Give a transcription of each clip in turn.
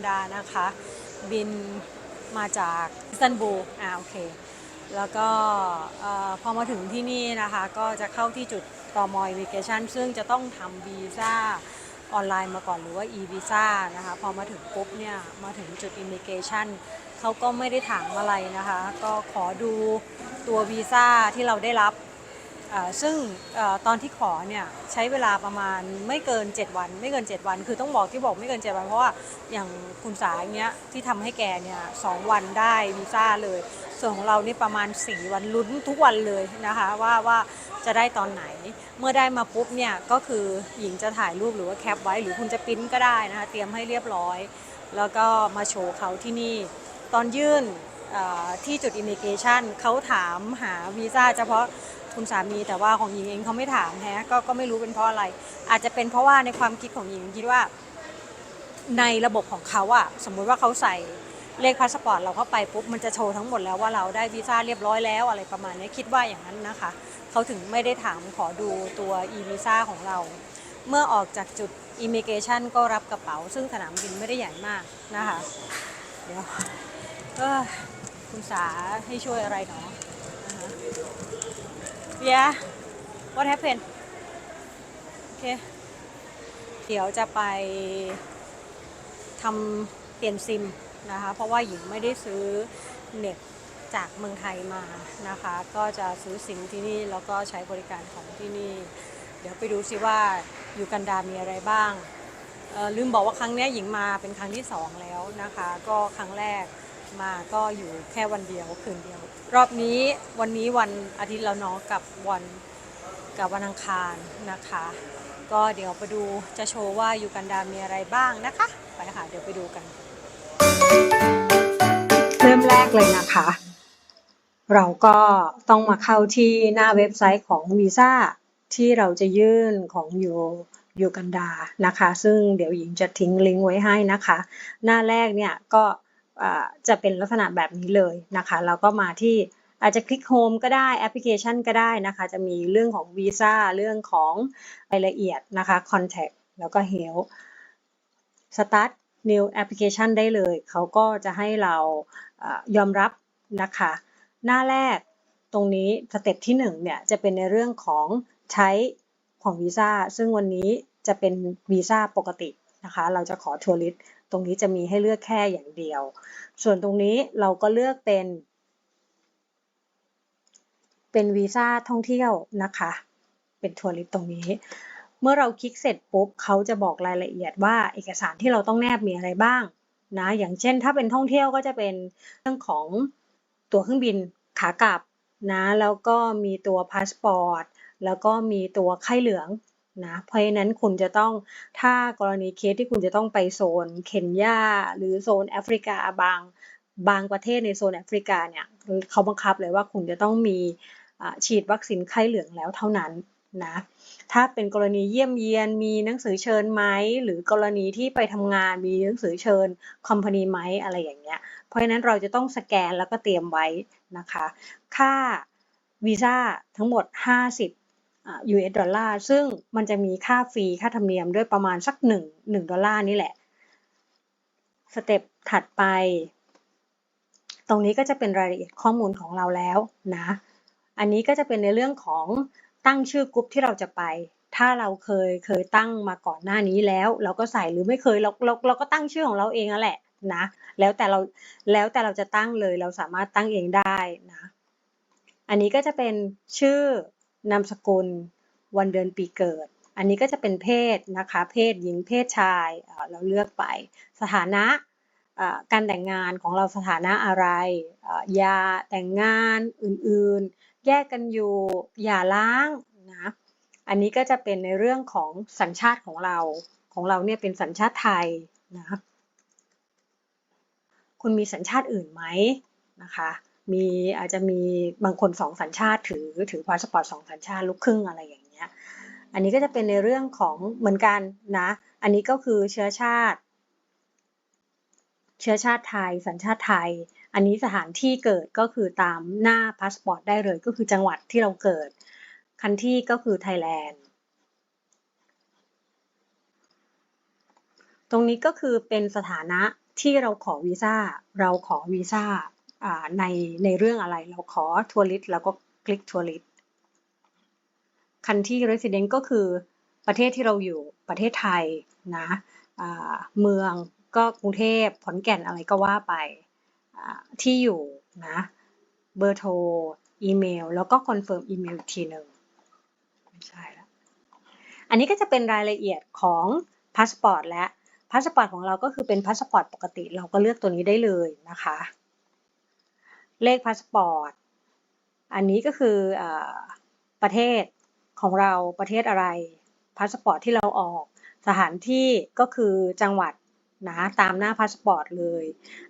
ันดานะคะ บินมาจากอิสตันบูลอ่าโอเค แล้วก็พอมาถึงที่นี่นะคะ ก็จะเข้าที่จุดตอมอยวิเกชันซึ่งจะต้องทำวีซ่าออนไลน์มาก่อนหรือว่า e วีซ่านะคะ พอมาถึงปุ๊บเนี่ย มาถึงจุดอิมิเกชันเขาก็ไม่ได้ถามอะไรนะคะ ก็ขอดูตัววีซ่าที่เราได้รับ ซึ่งอตอนที่ขอเนี่ยใช้เวลาประมาณไม่เกิน 7 วัน ไม่เกิน 7 วัน คือต้องบอกที่บอกไม่เกิน 7 วัน เพราะว่าอย่างคุณสาอย่างเงี้ยที่ทำให้แกเนี่ยสองวันได้วีซ่าเลย ส่วนของเรานี่ประมาณ 4 วันลุ้นทุกวันเลยนะคะว่าว่าจะได้ตอนไหน เมื่อได้มาปุ๊บเนี่ยก็คือหญิงจะถ่ายรูปหรือว่าแคปไว้หรือคุณจะปริ้นก็ได้นะคะเตรียมให้เรียบร้อย แล้วก็มาโชว์เขาที่นี่ ตอนยื่นที่จุดอิมิเกชันเขาถามหาวีซ่าเฉพาะ คุณสามีแต่ว่าของหญิงเองเขาไม่ถามแฮะก็ก็ไม่รู้เป็นเพราะอะไร อาจจะเป็นเพราะว่าในความคิดของหญิงคิดว่า ในระบบของเขาอะสมมุติว่าเขาใส่เลขพาสปอร์ตเราเข้าไปปุ๊บมันจะโชว์ทั้งหมดแล้วว่าเราได้วีซ่าเรียบร้อยแล้วอะไรประมาณนี้คิดว่าอย่างนั้นนะคะเขาถึงไม่ได้ถามขอดูตัว e วีซ่าของเรา เมื่อออกจากจุด immigration ก็รับกระเป๋า ซึ่งสนามบินไม่ได้ใหญ่มากนะคะ เดี๋ยวคุณสาให้ช่วยอะไรหนอนะคะ Yeah what happened โอเคเดี๋ยวจะไปทำเปลี่ยนซิมนะคะ เพราะว่าหญิงไม่ได้ซื้อเน็ตจากเมืองไทยมานะคะ ก็จะซื้อซิมที่นี่แล้วก็ใช้บริการของที่นี่ เดี๋ยวไปดูซิว่ายูกันดามีอะไรบ้างลืมบอกว่าครั้งนี้หญิงมาเป็นครั้งที่สองแล้วนะคะ ก็ครั้งแรก มาก็อยู่แค่วันเดียวคืนเดียว รอบนี้วันนี้วันอาทิตย์แล้วเนาะกับวันกับวันอังคารนะคะ ก็เดี๋ยวไปดูจะโชว์ว่ายูกันดามีอะไรบ้างนะคะ ไปค่ะเดี๋ยวไปดูกัน เริ่มแรกเลยนะคะ เราก็ต้องมาเข้าที่หน้าเว็บไซต์ของวีซ่าที่เราจะยื่นของยูยูกันดานะคะ ซึ่งเดี๋ยวหญิงจะทิ้งลิงก์ไว้ให้นะคะ หน้าแรกเนี่ยก็ จะเป็นลักษณะแบบนี้เลยนะคะเราก็มาที่อาจจะคลิกโฮมก็ได้แอปพลิเคชันก็ได้นะคะ จะมีเรื่องของวีซ่าเรื่องของรายละเอียดนะคะ Contact แล้วก็ Health Start New Application ได้เลย เขาก็จะให้เราอายอมรับนะคะ หน้าแรกตรงนี้สเต็ปที่1เนี่ยจะเป็นในเรื่องของใช้ของวีซ่าซึ่งวันนี้จะเป็นวีซ่าปกตินะคะ เราจะขอทัวริส ตรงนี้จะมีให้เลือกแค่อย่างเดียว ส่วนตรงนี้เราก็เลือกเป็น เป็นวีซ่าท่องเที่ยวนะคะ เป็นทัวริสต์ตรงนี้ เมื่อเราคลิกเสร็จปุ๊บเขาจะบอกรายละเอียดว่าเอกสารที่เราต้องแนบมีอะไรบ้างนะ อย่างเช่น ถ้าเป็นท่องเที่ยวก็จะเป็นเรื่องของตั๋วเครื่องบินขากลับนะ แล้วก็มีตัวพาสปอร์ต แล้วก็มีตัวไข้เหลือง นะเพราะฉะนั้นคุณจะต้องถ้ากรณีเคสที่คุณจะต้องไปโซนเคนยาหรือโซนแอฟริกาบางบางประเทศในโซนแอฟริกาเนี่ยเขาบังคับเลยว่าคุณจะต้องมีฉีดวัคซีนไข้เหลืองแล้วเท่านั้นนะถ้าเป็นกรณีเยี่ยมเยียนมีหนังสือเชิญไหมหรือกรณีที่ไปทำงานมีหนังสือเชิญคอมพานีไหมอะไรอย่างเงี้ยเพราะฉะนั้นเราจะต้องสแกนแล้วก็เตรียมไว้นะคะ ค่าวีซ่าทั้งหมด 50 US ดอลลาร์ซึ่งมันจะมีค่าฟรีค่าธรรมเนียมด้วยประมาณสัก1 1ดอลลาร์นี่แหละ สเต็ปถัดไป ตรงนี้ก็จะเป็นรายละเอียดข้อมูลของเราแล้วนะ อันนี้ก็จะเป็นในเรื่องของตั้งชื่อกลุ่มที่เราจะไป ถ้าเราเคยเคยตั้งมาก่อนหน้านี้แล้ว เราก็ใส่หรือไม่เคยเราเราเราก็ตั้งชื่อของเราเองนั่นแหละนะ แล้วแต่เราแล้วแต่เราจะตั้งเลยเราสามารถตั้งเองได้นะ อันนี้ก็จะเป็นชื่อ นามสกุล วันเดือนปีเกิด อันนี้ก็จะเป็นเพศนะคะ เพศหญิงเพศชายเราเลือกไป สถานะการแต่งงานของเราสถานะอะไรยาแต่งงานอื่นๆ แยกกันอยู่อย่าล้างนะอันนี้ก็จะเป็นในเรื่องของสัญชาติของเราของเราเนี่ยเป็นสัญชาติไทยนะคุณมีสัญชาติอื่นไหมนะคะ มีอาจจะมีบางคนสองสัญชาติถือถือพาสปอร์ตสองสัญชาติลูกครึ่งอะไรอย่างเงี้ย อันนี้ก็จะเป็นในเรื่องของเหมือนกันนะ อันนี้ก็คือเชื้อชาติ เชื้อชาติไทย สัญชาติไทย อันนี้สถานที่เกิดก็คือตามหน้าพาสปอร์ตได้เลย ก็คือจังหวัดที่เราเกิด คันที่ก็คือไทยแลนด์ตรงนี้ก็คือเป็นสถานะที่เราขอวีซ่า เราขอวีซ่าอ่า ในในเรื่องอะไร เราขอทัวริสแล้วก็คลิกทัวริสคันที่ resident ก็คือประเทศที่เราอยู่ประเทศไทยนะเมืองก็กรุงเทพขอนแก่นอะไรก็ว่าไปที่อยู่นะเบอร์โทรอีเมล แล้วก็คอนเฟิร์มอีเมลอีกทีหนึ่งไม่ใช่และอันนี้ก็จะเป็นรายละเอียดของพาสปอร์ตและพาสปอร์ตของเราก็คือเป็นพาสปอร์ตปกติ เราก็เลือกตัวนี้ได้เลยนะคะ เลขพาสปอร์ต อันนี้ก็คืออประเทศของเราประเทศอะไร พาสปอร์ตที่เราออก สถานที่ก็คือจังหวัดนะตามหน้าพาสปอร์ตเลย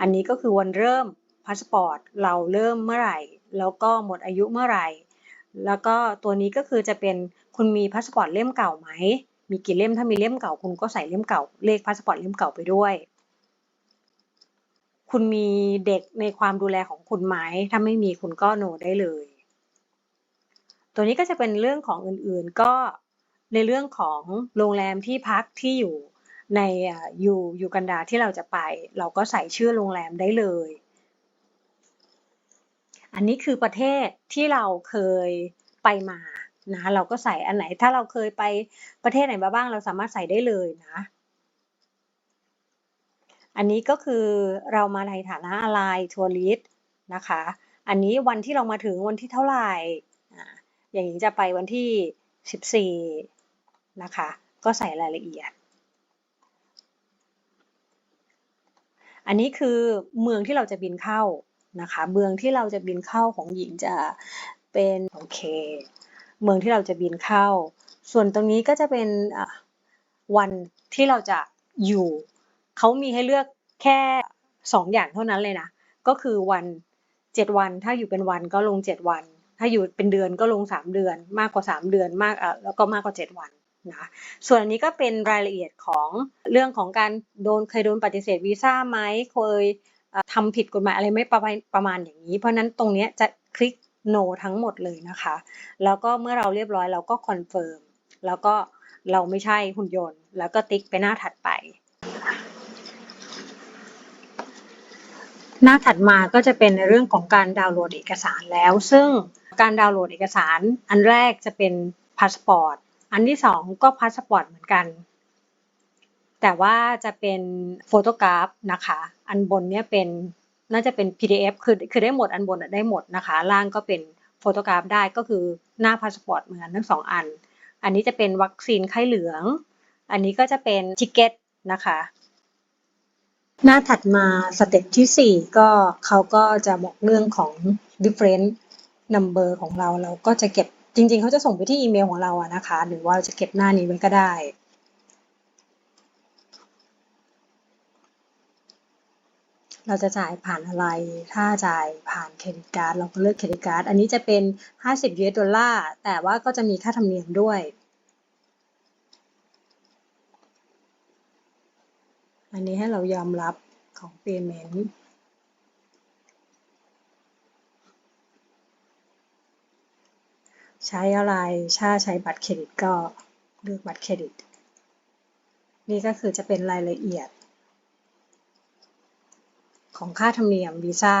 อันนี้ก็คือวันเริ่มพาสปอร์ตเราเริ่มเมื่อไหร่ แล้วก็หมดอายุเมื่อไหร่ แล้วก็ตัวนี้ก็คือจะเป็นคุณมีพาสปอร์ตเล่มเก่าไหม มีกี่เล่ม ถ้ามีเล่มเก่าคุณก็ใส่เล่มเก่า เลขพาสปอร์ตเล่มเก่าไปด้วย คุณมีเด็กในความดูแลของคุณไหมถ้าไม่มีคุณก็โนได้เลย ตัวนี้ก็จะเป็นเรื่องของอื่นๆก็ในเรื่องของโรงแรมที่พักที่อยู่ในอ่ายูยูกันดาที่เราจะไป เราก็ใส่ชื่อโรงแรมได้เลย อันนี้คือประเทศที่เราเคยไปมานะเราก็ใส่อันไหนถ้าเราเคยไปประเทศไหนมาบ้างเราสามารถใส่ได้เลยนะ อันนี้ก็คือเรามาในฐานะอะไรทัวริสนะคะ อันนี้วันที่เรามาถึงวันที่เท่าไหร่อย่างนี้จะไปวันที่ 14 นะคะ ก็ใส่รายละเอียด อันนี้คือเมืองที่เราจะบินเข้านะคะ เมืองที่เราจะบินเข้าของหญิงจะเป็นโอเค เมืองที่เราจะบินเข้า ส่วนตรงนี้ก็จะเป็นวันที่เราจะอยู่ เขามีให้เลือกแค่สองอย่างเท่านั้นเลยนะ ก็คือวันเจ็ดวัน ถ้าอยู่เป็นวันก็ลงเจ็ดวัน ถ้าอยู่เป็นเดือนก็ลงสามเดือน มากกว่าสามเดือนมากอะแล้วก็มากกว่าเจ็ดวันนะส่วนอันนี้ก็เป็นรายละเอียดของเรื่องของการโดนเคยโดนปฏิเสธวีซ่าไหมเคยเอ่อทำผิดกฎหมายอะไรไม่ประมาณประมาณอย่างนี้ เพราะนั้นตรงนี้จะคลิก no ทั้งหมดเลยนะคะ แล้วก็เมื่อเราเรียบร้อยเราก็คอนเฟิร์มแล้วก็เราไม่ใช่หุ่นยนต์ แล้วก็ติ๊กไปหน้าถัดไป หน้าถัดมาก็จะเป็นในเรื่องของการดาวน์โหลดเอกสารแล้ว ซึ่งการดาวน์โหลดเอกสาร อันแรกจะเป็นพาสปอร์ตอันที่สองก็พาสปอร์ตเหมือนกัน แต่ว่าจะเป็นโฟโตกราฟนะคะ อันบนเนี่ยเป็นน่าจะเป็น PDF คือคือได้หมดอันบนได้หมดนะคะ ล่างก็เป็นโฟโตกราฟได้ก็คือหน้าพาสปอร์ตเหมือนกันทั้งสองอัน อันนี้จะเป็นวัคซีนไข้เหลือง อันนี้ก็จะเป็นทิเก็ตนะคะ หน้าถัดมาสเต็ปที่ 4 ก็เขาก็จะบอกเรื่องของ different number ของเราเราก็จะเก็บจริงๆ เขาจะส่งไปที่อีเมลของเราอะนะคะ หรือว่าเราจะเก็บหน้านี้ไว้ก็ได้ เราจะจ่ายผ่านอะไร ถ้าจ่ายผ่านเครดิตการ์ดเราก็เลือกเครดิตการ์ด อันนี้จะเป็น 50 US ดอลลาร์ แต่ว่าก็จะมีค่าธรรมเนียมด้วย อันนี้ให้เรายอมรับของ payment ใช้อะไรถ้าใช้บัตรเครดิตก็เลือกบัตรเครดิต นี่ก็คือจะเป็นรายละเอียด ของค่าธรรมเนียมวีซ่า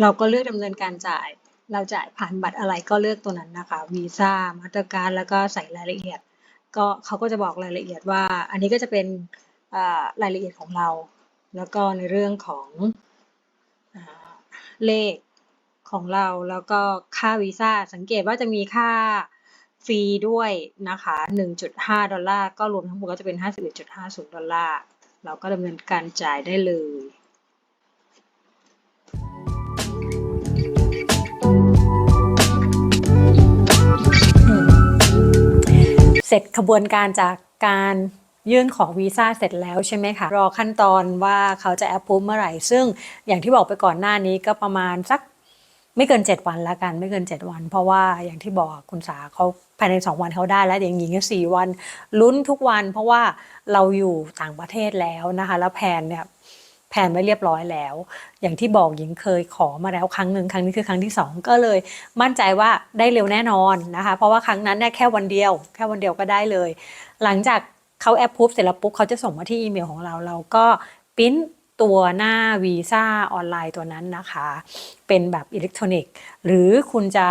เราก็เลือกดำเนินการจ่าย เราจ่ายผ่านบัตรอะไรก็เลือกตัวนั้นนะคะวีซ่ามาสเตอร์การ์ดแล้วก็ใส่รายละเอียด ก็เขาก็จะบอกรายละเอียดว่า อันนี้ก็จะเป็นรายละเอียดของเรา แล้วก็ในเรื่องของอเลขของเราแล้วก็ค่าวีซ่าสังเกตว่าจะมีค่าฟรีด้วยนะคะ 1.5 ดอลลาร์ก็รวมทั้งหมดก็จะเป็น 51.50 ดอลลาร์ เราก็ดำเนินการจ่ายได้เลย เสร็จขบวนการจากการยื่นขอวีซ่าเสร็จแล้วใช่ไหมคะ รอขั้นตอนว่าเขาจะแอปพูเมื่อไหร่ ซึ่งอย่างที่บอกไปก่อนหน้านี้ก็ประมาณสักไม่เกิน 7 วันละกัน ไม่เกิน 7 วัน เพราะว่าอย่างที่บอกคุณสาเขาภายใน 2 วันเขาได้แล้วอย่างหญิงก็สี่วันลุ้นทุกวัน เพราะว่าเราอยู่ต่างประเทศแล้วนะคะ แล้วแผนเนี่ย แผนไว้เรียบร้อยแล้ว อย่างที่บอกหญิงเคยขอมาแล้วครั้งหนึ่งครั้งนี้คือครั้งที่สองก็เลยมั่นใจว่าได้เร็วแน่นอนนะคะ เพราะว่าครั้งนั้นเนี่ยแค่วันเดียว แค่วันเดียวก็ได้เลย หลังจากเขาแอปพูฟเสร็จแล้วปุ๊บเขาจะส่งมาที่อีเมลของเรา เราก็ปริ้นตัวหน้าวีซ่าออนไลน์ตัวนั้นนะคะ เป็นแบบอิเล็กทรอนิกส์ หรือคุณจะ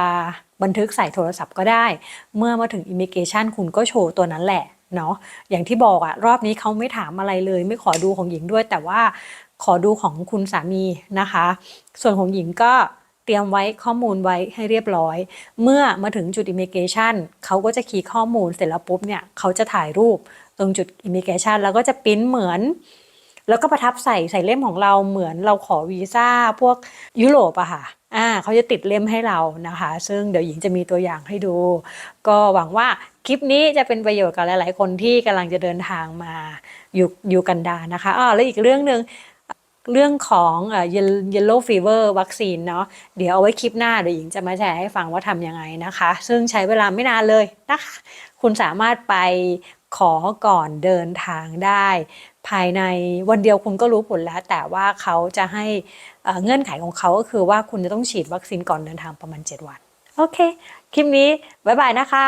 บันทึกใส่โทรศัพท์ก็ได้ เมื่อมาถึงอิมิเกชันคุณก็โชว์ตัวนั้นแหละเนาะอย่างที่บอกอะรอบนี้เขาไม่ถามอะไรเลย ไม่ขอดูของหญิงด้วยแต่ว่า ขอดูของคุณสามีนะคะ ส่วนของหญิงก็เตรียมไว้ข้อมูลไว้ให้เรียบร้อย เมื่อมาถึงจุดอิมิเกชันเขาก็จะคีย์ข้อมูลเสร็จแล้วปุ๊บเนี่ยเขาจะถ่ายรูปตรงจุดอิมิเกชันแล้วก็จะปริ้นเหมือน แล้วก็ประทับใส่ใส่เล่มของเราเหมือนเราขอวีซ่าพวกยุโรปอะค่ะอ่าเขาจะติดเล่มให้เรานะคะ ซึ่งเดี๋ยวหญิงจะมีตัวอย่างให้ดู ก็หวังว่าคลิปนี้จะเป็นประโยชน์กับหลาย ๆ คนที่กำลังจะเดินทางมาอยู่อยู่กันดานะคะอ่าแล้วอีกเรื่องหนึ่ง เรื่องของเอ่อ yellow fever วัคซีนเนาะเดี๋ยวเอาไว้คลิปหน้าเดี๋ยวหญิงจะมาแชร์ให้ฟังว่าทำยังไงนะคะ ซึ่งใช้เวลาไม่นานเลยนะคะ คุณสามารถไปขอก่อนเดินทางได้ ภายในวันเดียวคุณก็รู้ผลแล้ว แต่ว่าเขาจะให้เอ่อเงื่อนไขของเขาก็คือว่าคุณจะต้องฉีดวัคซีนก่อนเดินทางประมาณ 7 วัน โอเค คลิปนี้ บ๊ายบายนะคะ